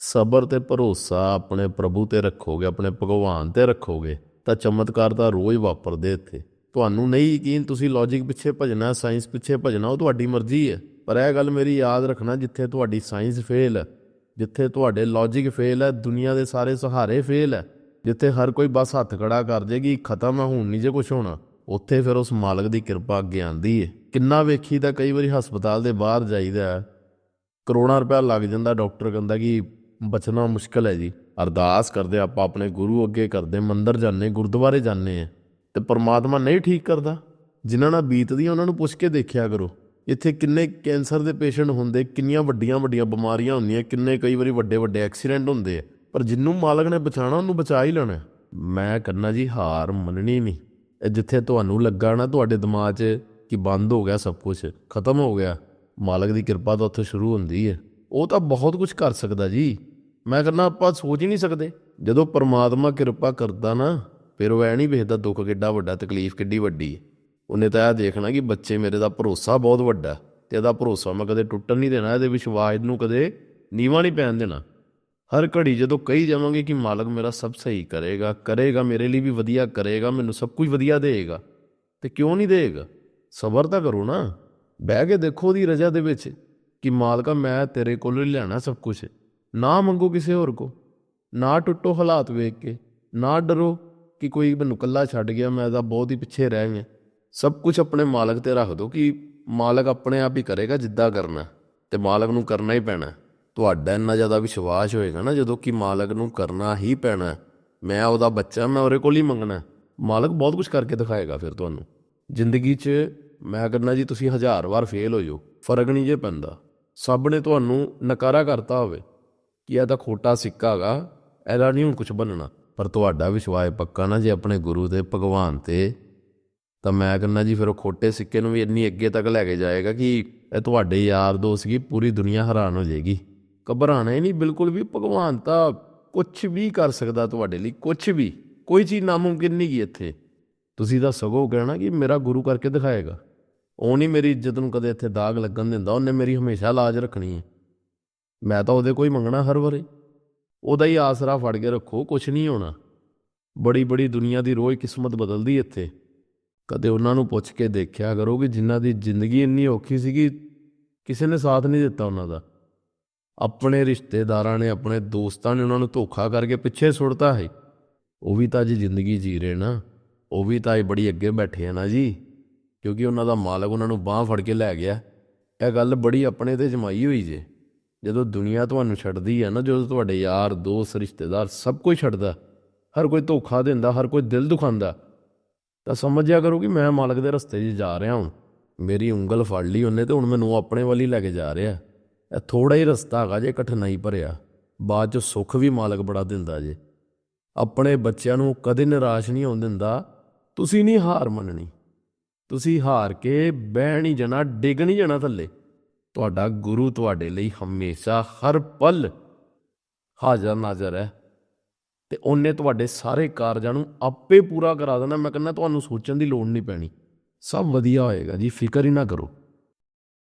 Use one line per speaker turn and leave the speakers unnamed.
ਸਬਰ ਤੇ ਭਰੋਸਾ ਆਪਣੇ ਪ੍ਰਭੂ ਤੇ ਰੱਖੋਗੇ, ਆਪਣੇ ਭਗਵਾਨ ਤੇ ਰੱਖੋਗੇ, ਤਾਂ ਚਮਤਕਾਰ ਤਾਂ ਰੋਜ਼ ਵਾਪਰਦੇ ਇੱਥੇ। ਤੁਹਾਨੂੰ ਨਹੀਂ ਯਕੀਨ, ਤੁਸੀਂ ਲੌਜੀਕ ਪਿੱਛੇ ਭਜਣਾ ਸਾਇੰਸ ਪਿੱਛੇ ਭਜਣਾ, ਉਹ ਤੁਹਾਡੀ ਮਰਜ਼ੀ ਹੈ। ਪਰ ਇਹ ਗੱਲ ਮੇਰੀ ਯਾਦ ਰੱਖਣਾ, ਜਿੱਥੇ ਤੁਹਾਡੀ ਸਾਇੰਸ ਫੇਲ ਹੈ, ਜਿੱਥੇ ਤੁਹਾਡੇ ਲੌਜੀਕ ਫੇਲ ਹੈ, ਦੁਨੀਆ ਦੇ ਸਾਰੇ ਸਹਾਰੇ ਫੇਲ ਹੈ, ਜਿੱਥੇ ਹਰ ਕੋਈ ਬਸ ਹੱਥ ਖੜਾ ਕਰ ਜੇਗੀ ਖਤਮ ਹੈ, ਹੁਣ ਨਹੀਂ ਜੇ ਕੁਝ ਹੋਣਾ, ਉੱਥੇ ਫਿਰ ਉਸ ਮਾਲਕ ਦੀ ਕਿਰਪਾ ਅੱਗੇ ਆਂਦੀ ਹੈ। ਕਿੰਨਾ ਵੇਖੀ ਤਾਂ ਕਈ ਵਾਰੀ ਹਸਪਤਾਲ ਦੇ ਬਾਹਰ ਜਾਈਦਾ ਕਰੋੜਾਂ ਰੁਪਇਆ ਲੱਗ ਜਾਂਦਾ, ਡਾਕਟਰ ਕਹਿੰਦਾ ਕਿ ਬਚਣਾ ਮੁਸ਼ਕਲ ਹੈ ਜੀ। ਅਰਦਾਸ ਕਰਦੇ ਆਪਾਂ ਆਪਣੇ ਗੁਰੂ ਅੱਗੇ ਕਰਦੇ ਮੰਦਰ ਜਾਂਦੇ ਗੁਰਦੁਆਰੇ ਜਾਂਦੇ ਆ ਤੇ ਪਰਮਾਤਮਾ ਨਹੀਂ ਠੀਕ ਕਰਦਾ। ਜਿਨ੍ਹਾਂ ਨਾਲ ਬੀਤਦੀ ਉਹਨਾਂ ਨੂੰ ਪੁੱਛ ਕੇ ਦੇਖਿਆ ਕਰੋ। ਇੱਥੇ ਕਿੰਨੇ ਕੈਂਸਰ ਦੇ ਪੇਸ਼ੈਂਟ ਹੁੰਦੇ, ਕਿੰਨੀਆਂ ਵੱਡੀਆਂ ਵੱਡੀਆਂ ਬਿਮਾਰੀਆਂ ਹੁੰਦੀਆਂ, ਕਿੰਨੇ ਕਈ ਵਾਰੀ ਵੱਡੇ ਵੱਡੇ ਐਕਸੀਡੈਂਟ ਹੁੰਦੇ ਆ। ਪਰ ਜਿੰਨੂੰ ਮਾਲਕ ਨੇ ਬਚਾਣਾ ਉਹਨੂੰ ਬਚਾ ਹੀ ਲੈਣਾ। ਮੈਂ ਕਰਨਾ ਜੀ, ਹਾਰ ਮੰਨਣੀ ਨਹੀਂ। ਇਹ ਜਿੱਥੇ ਤੁਹਾਨੂੰ ਲੱਗਾ ਨਾ, ਤੁਹਾਡੇ ਦਿਮਾਗ 'ਚ ਕਿ ਬੰਦ ਹੋ ਗਿਆ ਸਭ ਕੁਝ ਖਤਮ ਹੋ ਗਿਆ। ਮਾਲਕ ਦੀ ਕਿਰਪਾ ਤਾਂ ਉੱਥੇ ਸ਼ੁਰੂ ਹੁੰਦੀ ਹੈ। ਉਹ ਤਾਂ ਬਹੁਤ ਕੁਝ ਕਰ ਸਕਦਾ ਜੀ। ਮੈਂ ਕਹਿੰਦਾ ਆਪਾਂ ਸੋਚ ਹੀ ਨਹੀਂ ਸਕਦੇ। ਜਦੋਂ ਪਰਮਾਤਮਾ ਕਿਰਪਾ ਕਰਦਾ ਨਾ, ਫਿਰ ਉਹ ਐ ਨਹੀਂ ਵੇਖਦਾ ਦੁੱਖ ਕਿੱਡਾ ਵੱਡਾ, ਤਕਲੀਫ ਕਿੱਡੀ ਵੱਡੀ ਹੈ। ਉਹਨੇ ਤਾਂ ਇਹ ਦੇਖਣਾ ਕਿ ਬੱਚੇ ਮੇਰੇ ਦਾ ਭਰੋਸਾ ਬਹੁਤ ਵੱਡਾ ਹੈ ਤੇ ਇਹਦਾ ਭਰੋਸਾ ਮੈਂ ਕਦੇ ਟੁੱਟਣ ਨਹੀਂ ਦੇਣਾ, ਇਹਦੇ ਵਿਸ਼ਵਾਸ ਨੂੰ ਕਦੇ ਨੀਵਾ ਨਹੀਂ ਪੈਣ ਦੇਣਾ। ਹਰ ਘੜੀ ਜਦੋਂ ਕਹੀ ਜਾਵਾਂਗੇ ਕਿ ਮਾਲਕ ਮੇਰਾ ਸਭ ਸਹੀ ਕਰੇਗਾ ਕਰੇਗਾ ਮੇਰੇ ਲਈ ਵੀ ਵਧੀਆ, ਕਰੇਗਾ ਮੈਨੂੰ ਸਭ ਕੁਝ ਵਧੀਆ ਦੇਵੇਗਾ, ਤੇ ਕਿਉਂ ਨਹੀਂ ਦੇਵੇਗਾ? ਸਬਰ ਤਾਂ ਕਰੋ ਨਾ। ਬਹਿ ਕੇ ਦੇਖੋ ਉਹਦੀ ਰਜ਼ਾ ਦੇ ਵਿੱਚ। ਕਿ ਮਾਲਕਾ, ਮੈਂ ਤੇਰੇ ਕੋਲੋਂ ਹੀ ਲੈਣਾ ਸਭ ਕੁਝ ਨਾ ਮੰਗੋ ਕਿਸੇ ਹੋਰ ਕੋ। ਨਾ ਟੁੱਟੋ ਹਾਲਾਤ ਵੇਖ ਕੇ। ਨਾ ਡਰੋ ਕਿ ਕੋਈ ਮੈਨੂੰ ਕੱਲਾ ਛੱਡ ਗਿਆ, ਮੈਂ ਤਾਂ ਬਹੁਤ ਹੀ ਪਿੱਛੇ ਰਹਿ ਗਿਆ। ਸਭ ਕੁਝ ਆਪਣੇ ਮਾਲਕ ਤੇ ਰੱਖ ਦਿਓ ਕਿ ਮਾਲਕ ਆਪਣੇ ਆਪ ਹੀ ਕਰੇਗਾ ਜਿੱਦਾਂ ਕਰਨਾ। ਤੇ ਮਾਲਕ ਨੂੰ ਕਰਨਾ ਹੀ ਪੈਣਾ। ਤੁਹਾਡਾ ਇੰਨਾ ਜ਼ਿਆਦਾ ਵਿਸ਼ਵਾਸ ਹੋਏਗਾ ਨਾ ਜਦੋਂ ਕਿ ਮਾਲਕ ਨੂੰ ਕਰਨਾ ਹੀ ਪੈਣਾ। ਮੈਂ ਉਹਦਾ ਬੱਚਾ, ਮੈਂ ਉਹਦੇ ਕੋਲ ਹੀ ਮੰਗਣਾ। ਮਾਲਕ ਬਹੁਤ ਕੁਝ ਕਰਕੇ ਦਿਖਾਏਗਾ ਫਿਰ ਤੁਹਾਨੂੰ। ਜ਼ਿੰਦਗੀ 'ਚ ਮੈਂ ਕਰਨਾ ਜੀ, ਤੁਸੀਂ ਹਜ਼ਾਰ ਵਾਰ ਫੇਲ ਹੋ ਜਾਓ। ਫ਼ਰਕ ਨਹੀਂ ਜੇ ਪੈਂਦਾ। ਸਭ ਨੇ ਤੁਹਾਨੂੰ ਨਕਾਰਾ ਕਰਤਾ ਹੋਵੇ ਕਿ ਇਹ ਤਾਂ ਖੋਟਾ ਸਿੱਕਾ ਹੈਗਾ ਇਹਦਾ ਨਹੀਂ ਹੁਣ ਕੁਝ ਬਣਨਾ ਪਰ ਤੁਹਾਡਾ ਵਿਸ਼ਵਾਸ ਪੱਕਾ ਨਾ ਜੇ ਆਪਣੇ ਗੁਰੂ ਤੇ ਭਗਵਾਨ ਤੇ, ਤਾਂ ਮੈਂ ਕਹਿੰਦਾ ਜੀ ਫਿਰ ਉਹ ਖੋਟੇ ਸਿੱਕੇ ਨੂੰ ਵੀ ਇੰਨੀ ਅੱਗੇ ਤੱਕ ਲੈ ਕੇ ਜਾਏਗਾ ਕਿ ਇਹ ਤੁਹਾਡੇ ਯਾਰ ਦੋਸਤ ਕੀ ਪੂਰੀ ਦੁਨੀਆ ਹੈਰਾਨ ਹੋ ਜਾਏਗੀ। ਘਬਰਾਣਾ ਹੀ ਨਹੀਂ, ਬਿਲਕੁਲ ਵੀ ਭਗਵਾਨ ਤਾਂ ਕੁਝ ਵੀ ਕਰ ਸਕਦਾ ਤੁਹਾਡੇ ਲਈ ਕੁਝ ਵੀ, ਕੋਈ ਚੀਜ਼ ਨਾਮੁਮਕਿਨ ਨਹੀਂ ਗੀ ਇੱਥੇ। ਤੁਸੀਂ ਤਾਂ ਸਗੋਂ ਕਹਿਣਾ ਕਿ ਮੇਰਾ ਗੁਰੂ ਕਰਕੇ ਦਿਖਾਏਗਾ। ਉਹ ਨਹੀਂ ਮੇਰੀ ਇੱਜ਼ਤ ਨੂੰ ਕਦੇ ਇੱਥੇ ਦਾਗ ਲੱਗਣ ਦਿੰਦਾ, ਉਹਨੇ ਮੇਰੀ ਹਮੇਸ਼ਾ ਲਾਜ ਰੱਖਣੀ ਹੈ। ਮੈਂ ਤਾਂ ਉਹਦੇ ਕੋਈ ਮੰਗਣਾ ਹਰ ਵਾਰੀ। ਉਹਦਾ ਹੀ ਆਸਰਾ ਫੜ ਕੇ ਰੱਖੋ ਕੁਝ ਨਹੀਂ ਹੋਣਾ। ਬੜੀ ਬੜੀ ਦੁਨੀਆ ਦੀ ਰੋਜ਼ ਕਿਸਮਤ ਬਦਲਦੀ ਇੱਥੇ। ਕਦੇ ਉਹਨਾਂ ਨੂੰ ਪੁੱਛ ਕੇ ਦੇਖਿਆ ਕਰੋ ਕਿ ਜਿਨ੍ਹਾਂ ਦੀ ਜ਼ਿੰਦਗੀ ਇੰਨੀ ਔਖੀ ਸੀਗੀ, ਕਿਸੇ ਨੇ ਸਾਥ ਨਹੀਂ ਦਿੱਤਾ ਉਹਨਾਂ ਦਾ। ਆਪਣੇ ਰਿਸ਼ਤੇਦਾਰਾਂ ਨੇ, ਆਪਣੇ ਦੋਸਤਾਂ ਨੇ ਉਹਨਾਂ ਨੂੰ ਧੋਖਾ ਕਰਕੇ ਪਿੱਛੇ ਸੁੱਟਤਾ ਹੈ। ਉਹ ਵੀ ਤਾਂ ਜੀ ਜ਼ਿੰਦਗੀ ਜੀ ਰਹੇ ਨਾ। ਉਹ ਵੀ ਤਾਂ ਇਹ ਬੜੀ ਅੱਗੇ ਬੈਠੇ ਆ ਨਾ ਜੀ। ਕਿਉਂਕਿ ਉਹਨਾਂ ਦਾ ਮਾਲਕ ਉਹਨਾਂ ਨੂੰ ਬਾਹ ਫੜ ਕੇ ਲੈ ਗਿਆ। ਇਹ ਗੱਲ ਬੜੀ ਆਪਣੇ ਤੇ ਜਮਾਈ ਹੋਈ ਜੇ। ਜਦੋਂ ਦੁਨੀਆ ਤੁਹਾਨੂੰ ਛੱਡਦੀ ਹੈ ਨਾ, ਜਦੋਂ ਤੁਹਾਡੇ ਯਾਰ, ਦੋਸਤ, ਰਿਸ਼ਤੇਦਾਰ ਸਭ ਕੁਝ ਛੱਡਦਾ, ਹਰ ਕੋਈ ਧੋਖਾ ਦਿੰਦਾ, ਹਰ ਕੋਈ ਦਿਲ ਦੁਖਾਉਂਦਾ ਤਾਂ ਸਮਝਿਆ ਕਰੋ ਕਿ ਮੈਂ ਮਾਲਕ ਦੇ ਰਸਤੇ 'ਚ ਜਾ ਰਿਹਾ ਹਾਂ। ਮੇਰੀ ਉਂਗਲ ਫੜ ਲਈ ਉਹਨੇ ਤੇ ਹੁਣ ਮੈਨੂੰ ਆਪਣੇ ਵੱਲ ਹੀ ਲੈ ਕੇ ਜਾ ਰਿਹਾ। ਇਹ ਥੋੜਾ ਹੀ ਰਸਤਾ ਹੈਗਾ ਜੇ ਕਠਿਨਾਈ ਭਰਿਆ। ਬਾਅਦ 'ਚ ਸੁੱਖ ਵੀ ਮਾਲਕ ਬੜਾ ਦਿੰਦਾ ਜੇ। ਆਪਣੇ ਬੱਚਿਆਂ ਨੂੰ ਕਦੇ ਨਿਰਾਸ਼ ਨਹੀਂ ਹੋਣ ਦਿੰਦਾ। ਤੁਸੀਂ ਨਹੀਂ ਹਾਰ ਮੰਨਣੀ। ਤੁਸੀਂ ਹਾਰ ਕੇ ਬਹਿ ਨਹੀਂ ਜਾਣਾ, ਡਿੱਗ ਨਹੀਂ ਜਾਣਾ ਥੱਲੇ। ਤੁਹਾਡਾ ਗੁਰੂ ਤੁਹਾਡੇ ਲਈ ਹਮੇਸ਼ਾ ਹਰ ਪਲ ਹਾਜ਼ਰ ਨਾਜ਼ਰ ਹੈ। ਤੇ ਉਹਨੇ ਤੁਹਾਡੇ ਸਾਰੇ ਕਾਰਜਾਂ ਨੂੰ ਆਪੇ ਪੂਰਾ ਕਰਾ ਦੇਣਾ। ਮੈਂ ਕਹਿੰਦਾ, ਤੁਹਾਨੂੰ ਸੋਚਣ ਦੀ ਲੋੜ ਨਹੀਂ ਪੈਣੀ। ਸਭ ਵਧੀਆ ਹੋਏਗਾ ਜੀ, ਫਿਕਰ ਹੀ ਨਾ ਕਰੋ।